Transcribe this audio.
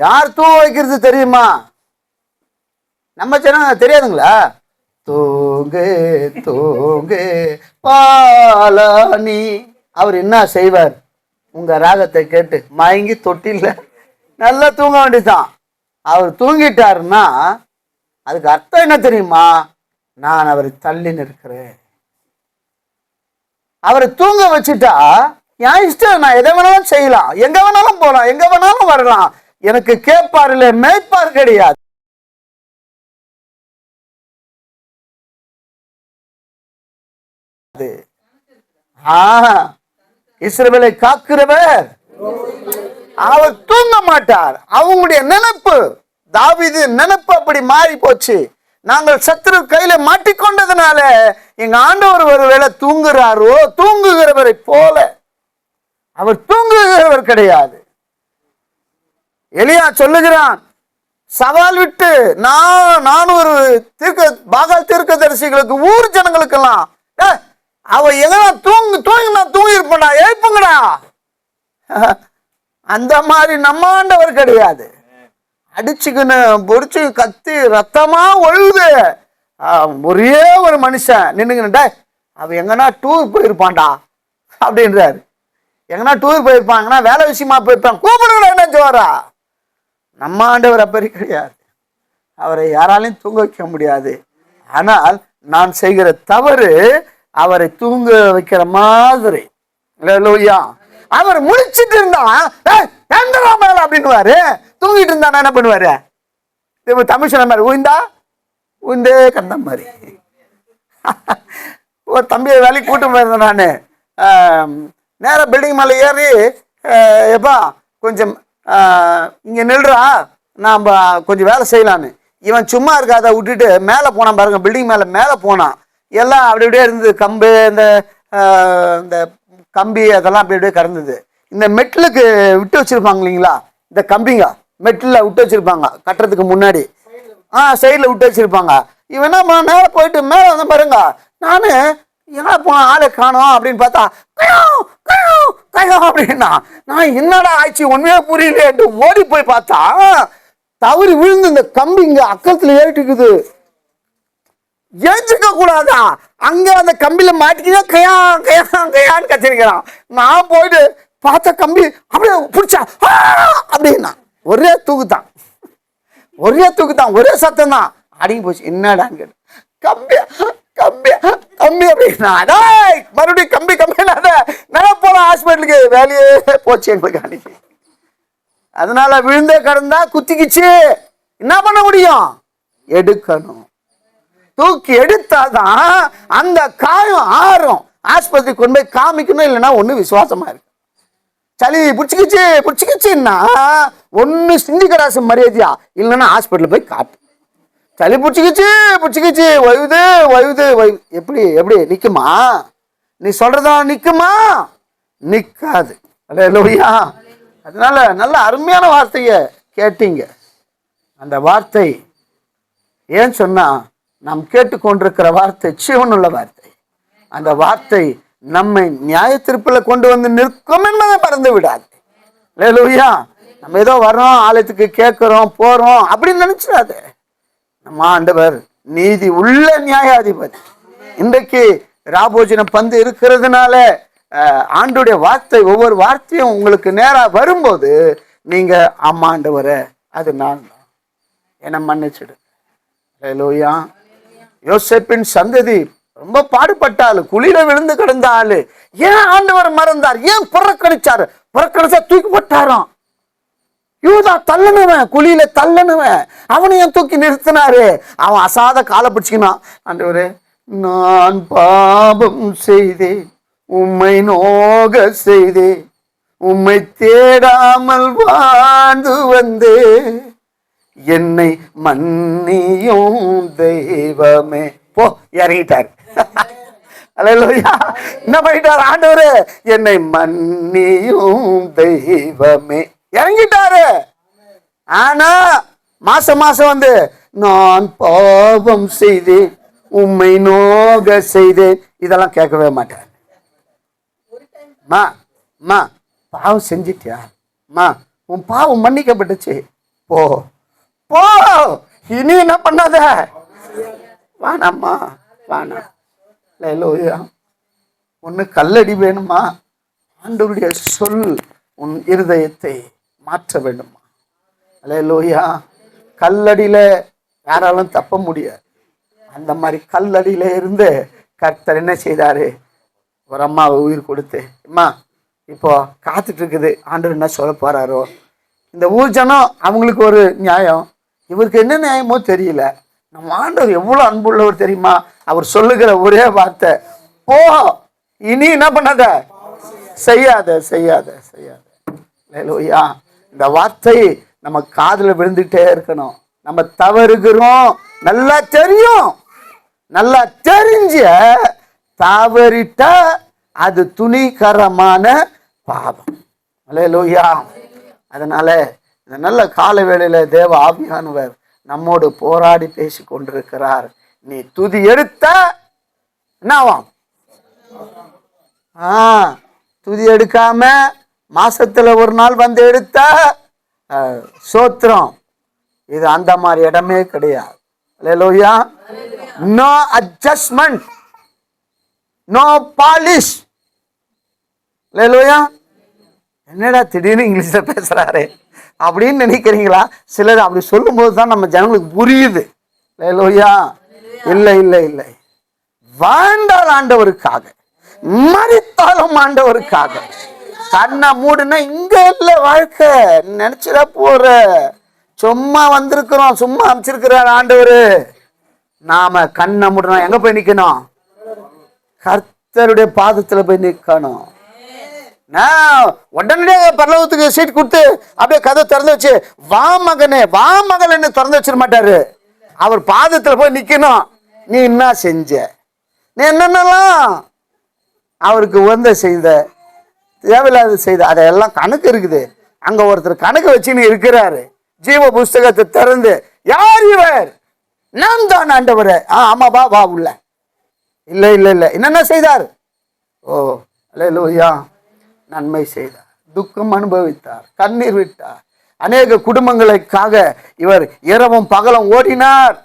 யார் தூங்க வைக்கிறது தெரியுமா? நம்ம சேனல் தெரியாதுங்களா? தூங்கு தூங்கு பாலானி அவர் என்ன செய்வார்? உங்க ராகத்தை கேட்டு மயங்கி தொட்டில நல்லா தூங்க வேண்டியதுதான். அவர் தூங்கிட்டாருன்னா அதுக்கு அர்த்தம் என்ன தெரியுமா? நான் அவரை தள்ளி நிற்கிறேன். அவரை தூங்க வச்சுட்டா என் இஷ்டம் நான் எதை வேணாலும் செய்யலாம். எங்க வேணாலும் போகலாம் எங்க வேணாலும் வரலாம். எனக்கு கேட்பார் இல்லை மேய்ப்பார் கிடையாது. இஸ்ரவேலை காக்கிறவர். அவர் தூங்க மாட்டார். அவங்களுடைய நினைப்பு தாவிது நினைப்பு அப்படி மாறி போச்சு. நாங்கள் சத்துரு கையில மாட்டிக்கொண்டதுனால எங்க ஆண்டவர் ஒருவேளை தூங்குறாரோ தூங்குகிறவரை போல. அவர் தூங்குகிறவர் கிடையாது. எலியா சொல்லுகிறான் சவால் விட்டு நான் நான் ஒரு தீர்க்க பாகால் தீர்க்கதரிசிகளுக்கு ஊர் ஜனங்களுக்கெல்லாம் "டேய், அவ எதனா தூங்கு தூங்கினா தூங்கி இருப்பா எழுப்புங்கடா. அந்த மாதிரி நம்ம ஆண்டவர் கிடையாது. அடிச்சுக்கின்னு பொடிச்சு கத்தி ரத்தமா ஒழுகுது. ஒரே ஒரு மனுஷன் நின்னுங்கடா "டேய், அவன் எங்கன்னா டூர் போயிருப்பான்டா அப்படின்றாரு. எங்கன்னா டூர் போயிருப்பாங்கன்னா வேலை விஷயமா போயிருப்பான் கூப்பிடுங்க என்ன ஜோரா. நம்ம ஆண்டவர் அப்படி கிடையாது. அவரை யாராலையும் தூங்க வைக்க முடியாது. ஆனால் நான் செய்கிற தவறு அவரை தூங்க வைக்கிற மாதிரி. லோய்யா அவர் முடிச்சிட்டு இருந்தா "ஏய், எந்திரா மேல? அப்படின்னுவாரு. தூங்கிட்டு இருந்தா என்ன பண்ணுவாரு? இப்ப தமிழ் சொன்ன மாதிரி உயிந்தா உயிந்தே கந்த மாதிரி ஒரு தம்பியை வேலைக்கு கூட்டு போயிருந்தேன் நான். நேராக பில்டிங் மேலே ஏறி எப்பா கொஞ்சம் இங்கே நில்றா. நாம் கொஞ்சம் வேலை செய்யலான்னு. இவன் சும்மா இருக்காத விட்டுட்டு மேலே போனான் பாருங்க பில்டிங் மேலே மேலே போனான். எல்லாம் அப்படி அப்படியே இருந்தது. கம்பு இந்த இந்த கம்பி அதெல்லாம் அப்படி அப்படியே கறந்தது. இந்த மெட்டிலுக்கு விட்டு வச்சுருப்பாங்க இல்லைங்களா? இந்த கம்பிங்க மெட்டில் விட்டு வச்சுருப்பாங்க கட்டுறதுக்கு முன்னாடி. ஆ சைடில் விட்டு வச்சுருப்பாங்க. இவன் என்ன மேலே போயிட்டு மேலே வந்து பாருங்க. நான் எங்கே போன ஆளை காணும் அப்படின்னு பார்த்தா கயோ கயோ அப்படின்னா நான் என்னடா ஆச்சு? உண்மையா புரியல என்று ஓடி போய் பார்த்தா தவறி விழுந்து இந்த கம்பி இங்க அக்கத்துல ஏறிட்டுக்குது ஏஞ்சிக்க கூடாதா அங்க அந்த கம்பியில மாட்டிக்கிதான் கையா கையா கையான்னு கத்திருக்கிறான். நான் போயிட்டு பார்த்த கம்பி அப்படியே பிடிச்சா "ஆ!" அப்படின்னா. ஒரே தூக்குதான் ஒரே தூக்கு தான் ஒரே சத்தம் தான் அடங்கி போச்சு. என்னடான்னு கேட்டு கம்பி கம்பி கம்பி அப்படின்னா டேய் மறுபடியும் கம்பி கம்பினாத நான் போகலாம் ஹாஸ்பிட்டலுக்கு வேலையே போச்சு எங்களுக்கு அன்னைக்கு. அதனால விழுந்தே கடந்தால் குத்திக்கிச்சு. என்ன பண்ண முடியும்? எடுக்கணும். தூக்கி எடுத்தாதான் அந்த காயம் ஆறும். ஆஸ்பத்திரி கொண்டு போய் காமிக்கணும் இல்லைன்னா ஒன்றும் விசுவாசமா இருக்கு. சளி பிடிச்சிக்கிச்சு பிடிச்சிக்கிச்சுன்னா ஒன்று சிந்திக்கராசு மரியாதையா? இல்லைன்னா ஹாஸ்பிட்டலில் போய் காட்டு. சளி பிடிச்சிக்கிச்சு பிடிச்சிக்கிச்சு. வயுது வயுது வயு எப்படி எப்படி நிற்குமா நீ சொல்றதா நிற்குமா நிற்காது அல்லையா அதனால நல்ல அருமையான வார்த்தையை கேட்டீங்க. அந்த வார்த்தை ஏன் சொன்னால் நாம் கேட்டுக்கொண்டிருக்கிற வார்த்தை சிவனுள்ள வார்த்தை. அந்த வார்த்தை நம்மை நியாய திருப்பில் கொண்டு வந்து நிற்கும் என்பதை மறந்து விடாது. லேலூயா நம்ம ஏதோ வர்றோம் ஆலயத்துக்கு கேட்குறோம் போகிறோம் அப்படின்னு நினச்சிடாதே. நம்ம ஆண்டவர் நீதி உள்ள நியாயாதிபதி. இன்றைக்கு ராபோஜன பந்து இருக்கிறதுனால ஆண்டுடைய வார்த்தை ஒவ்வொரு வார்த்தையும் உங்களுக்கு நேராக வரும்போது நீங்க ஆமா ஆண்டவரை அது நான் தான். என்னை மன்னிச்சிடு. லோயா யோசேப்பின் சந்ததி ரொம்ப பாடுபட்டாள் குளிர விழுந்து கிடந்த ஆளு. ஏன் ஆண்டவர் மறந்தார்? ஏன் புறக்கணிச்சாரு? புறக்கணிச்சா தூக்கி போட்டாராம். யூதா தள்ளனவன் குழியில தள்ளனவன். அவனையும் தூக்கி நிறுத்தினாரு? அவன் அசாத காலை பிடிச்சிக்கினான். ஆண்டவரே நான் பாபம் செய்தேன். உம்மை நோக செய்தேன். உம்மை தேடாமல் வாழ்ந்து வந்தே என்னை மன்னியும் தெய்வமே. போ இறங்கிட்டார். என்ன பண்ணிட்டார்? ஆண்டவரு என்னை மன்னியும் தெய்வமே. இறங்கிட்டாரு. ஆனா மாசம் மாசம் வந்து நான் பாவம் செய்தேன் உண்மை நோக செய்தேன். இதெல்லாம் கேட்கவே மாட்டார். மா மா பாவம் செஞ்சிட்டியா? மா உன் பாவம் மன்னிக்கப்பட்டுச்சு. போ போ. இனி என்ன பண்ணாத? வேணாம்மா வானா. லேலூயா ஒன்று கல்லடி வேணுமா? ஆண்டவருடைய சொல் உன் இருதயத்தை மாற்ற வேண்டுமா? லோயா கல்லடியில் யாராலும் தப்ப முடியாது. அந்த மாதிரி கல்லடியில் இருந்து கர்த்தர் என்ன செய்தாரு? ஒரு அம்மாவை உயிர் கொடுத்து அம்மா இப்போ காத்துட்ருக்குது. ஆண்டவர் என்ன சொல்ல போகிறாரோ இந்த ஊர் ஜனம் அவங்களுக்கு ஒரு நியாயம். இவருக்கு என்ன நியாயமோ தெரியல. நம்ம ஆண்டவர் எவ்வளோ அன்புள்ளவர் தெரியுமா? அவர் சொல்லுகிற ஒரே வார்த்தை போ. இனி என்ன பண்ணாத? செய்யாத செய்யாத செய்யாத. லேலூயா இந்த வார்த்தை நம்ம காதில் விழுந்துட்டே இருக்கணும். நம்ம தவறுகிறோம். நல்லா தெரியும். நல்லா தெரிஞ்ச தவறிட்ட அது துணிகரமான பாவம். அல்லேலூயா. அதனால இந்த நல்ல கால வேளையில தேவ ஆவியானவர் நம்மோடு போராடி பேசி கொண்டிருக்கிறார். நீ துதி எடுத்த என்னவாம்? ஆ துதி எடுக்காம மாசத்துல ஒரு நாள் வந்து எடுத்த அஹ், சோத்திரம். இது அந்த மாதிரி இடமே கிடையாது. Hallelujah no adjustment no polish hallelujah என்னடா திடீர்னு இங்கிலீஷ்ல பேசுறாரு? அப்படின்னு நினைக்கிறீங்களா? சிலர் அப்படி சொல்லும்போது தான் நம்ம ஜனங்களுக்கு புரியுது. அல்லேலூயா இல்லை இல்லை இல்லை. வாழ்ந்தால் ஆண்டவருக்காக மறித்தாலும் ஆண்டவருக்காக. கண்ணை மூடுனா இங்க இல்ல வாழ்க்கை. நினைச்சிட போற. சும்மா வந்திருக்கிறோம் சும்மா அமைச்சிருக்கிறார் ஆண்டவரு. நாம கண்ணை மூடணும் எங்க போய் நிக்கணும்? கர்த்தருடைய பாதத்துல போய் நிக்கணும். நான் உடனடியாக பரலோகத்துக்கு சீட் கொடுத்து அப்படியே கதை திறந்து வச்சு வா மகனே வா மகளன்னு திறந்து வச்சிட மாட்டாரு. அவர் பாதத்துல போய் நிக்கணும். நீ என்ன செஞ்ச? நீ என்னென்னலாம் அவருக்கு உந்த செய்த? தேவையில்லாத செய்து. அதையெல்லாம் கணக்கு இருக்குது. அங்கே ஒருத்தர் கணக்கு வச்சுன்னு இருக்கிறாரு. ஜீவ புஸ்தகத்தை திறந்து யார் இவர்? நான் தான் ஆண்டவர். ஆ ஆமாப்பா வா உள்ள. இல்லை இல்லை இல்லை. என்னென்ன செய்தார்? ஓ அல்லேலூயா. நன்மை செய்தார். துக்கம் அனுபவித்தார். கண்ணீர் விட்டார். அநேக குடும்பங்களுக்காக இவர் இரவும் பகலும் ஓடினார்.